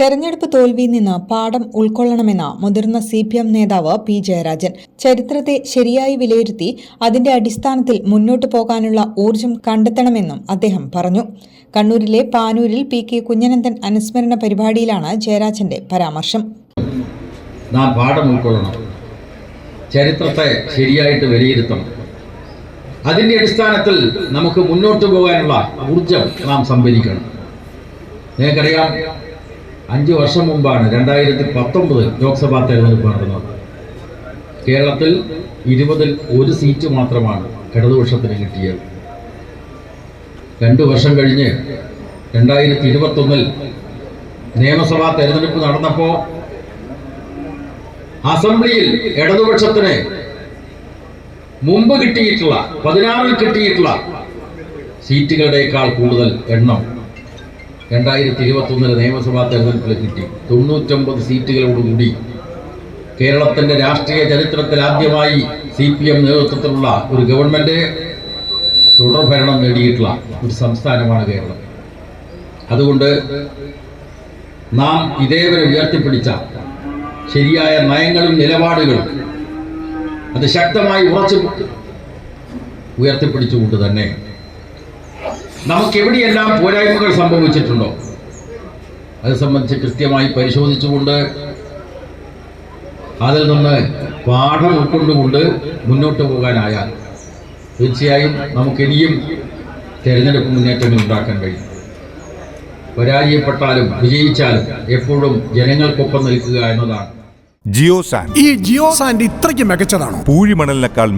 തെരഞ്ഞെടുപ്പ് തോൽവിയിൽ നിന്ന് പാഠം ഉൾക്കൊള്ളണമെന്ന മുതിർന്ന സി പി എം നേതാവ് പി ജയരാജൻ ചരിത്രത്തെ ശരിയായി വിലയിരുത്തി അതിന്റെ അടിസ്ഥാനത്തിൽ മുന്നോട്ടു പോകാനുള്ള ഊർജം കണ്ടെത്തണമെന്നും അദ്ദേഹം പറഞ്ഞു. കണ്ണൂരിലെ പാനൂരിൽ പി കെ കുഞ്ഞനന്ദൻ അനുസ്മരണ പരിപാടിയിലാണ് ജയരാജന്റെ പരാമർശം. നാം പാഠം ഉൾക്കൊള്ളണം. ചരിത്രത്തെ ശരിയായിട്ട് വിലയിരുത്തണം. അതിന്റെ അടിസ്ഥാനത്തിൽ നമുക്ക് മുന്നോട്ട് പോകാനുള്ള ഊർജം നാം സംഭരിക്കണം. നിങ്ങൾക്കറിയാം അഞ്ച് വർഷം മുമ്പാണ് രണ്ടായിരത്തി പത്തൊമ്പത് ലോക്സഭാ തെരഞ്ഞെടുപ്പ് നടന്നത്. കേരളത്തിൽ ഇരുപതിൽ ഒരു സീറ്റ് മാത്രമാണ് ഇടതുപക്ഷത്തിന് കിട്ടിയത്. രണ്ട് വർഷം കഴിഞ്ഞ് രണ്ടായിരത്തി ഇരുപത്തൊന്നിൽ നിയമസഭാ തെരഞ്ഞെടുപ്പ് നടന്നപ്പോൾ അസംബ്ലിയിൽ ഇടതുപക്ഷത്തിന് മുമ്പ് കിട്ടിയിട്ടുള്ള പതിനാറിൽ കിട്ടിയിട്ടുള്ള സീറ്റുകളുടേക്കാൾ കൂടുതൽ എണ്ണം രണ്ടായിരത്തി ഇരുപത്തി ഒന്നിലെ നിയമസഭാ തെരഞ്ഞെടുപ്പിൽ കിട്ടി. തൊണ്ണൂറ്റൊമ്പത് സീറ്റുകളോടുകൂടി കേരളത്തിന്റെ രാഷ്ട്രീയ ചരിത്രത്തിൽ ആദ്യമായി സി പി എം നേതൃത്വത്തിലുള്ള ഒരു ഗവൺമെന്റ് തുടർഭരണം നേടിയിട്ടുള്ള ഒരു സംസ്ഥാനമാണ് കേരളം. അതുകൊണ്ട് നാം ഇതേവരെ ഉയർത്തിപ്പിടിച്ച ശരിയായ നയങ്ങളും നിലപാടുകളും അത് ശക്തമായി ഉറച്ചു ഉയർത്തിപ്പിടിച്ചുകൊണ്ട് തന്നെ നമുക്ക് എവിടെയെല്ലാം പോരായ്മകൾ സംഭവിച്ചിട്ടുണ്ടോ? അത് സംബന്ധിച്ച് കൃത്യമായി പരിശോധിച്ചുകൊണ്ട് അതിൽ നിന്ന് പാഠം ഉൾക്കൊണ്ടുകൊണ്ട് മുന്നോട്ട് പോകാനായാൽ തീർച്ചയായും നമുക്കിനിയും തിരഞ്ഞെടുപ്പ് മുന്നേറ്റങ്ങൾ ഉണ്ടാക്കാൻ കഴിയും. പരാജയപ്പെട്ടാലും വിജയിച്ചാലും എപ്പോഴും ജനങ്ങൾക്കൊപ്പം നിൽക്കുക എന്നതാണ്. ജിയോ സാൻ ഈ ജിയോ സാൻഡ് ഇത്രയ്ക്ക് മികച്ചതാണ്? പൂഴിമണലിനേക്കാൾ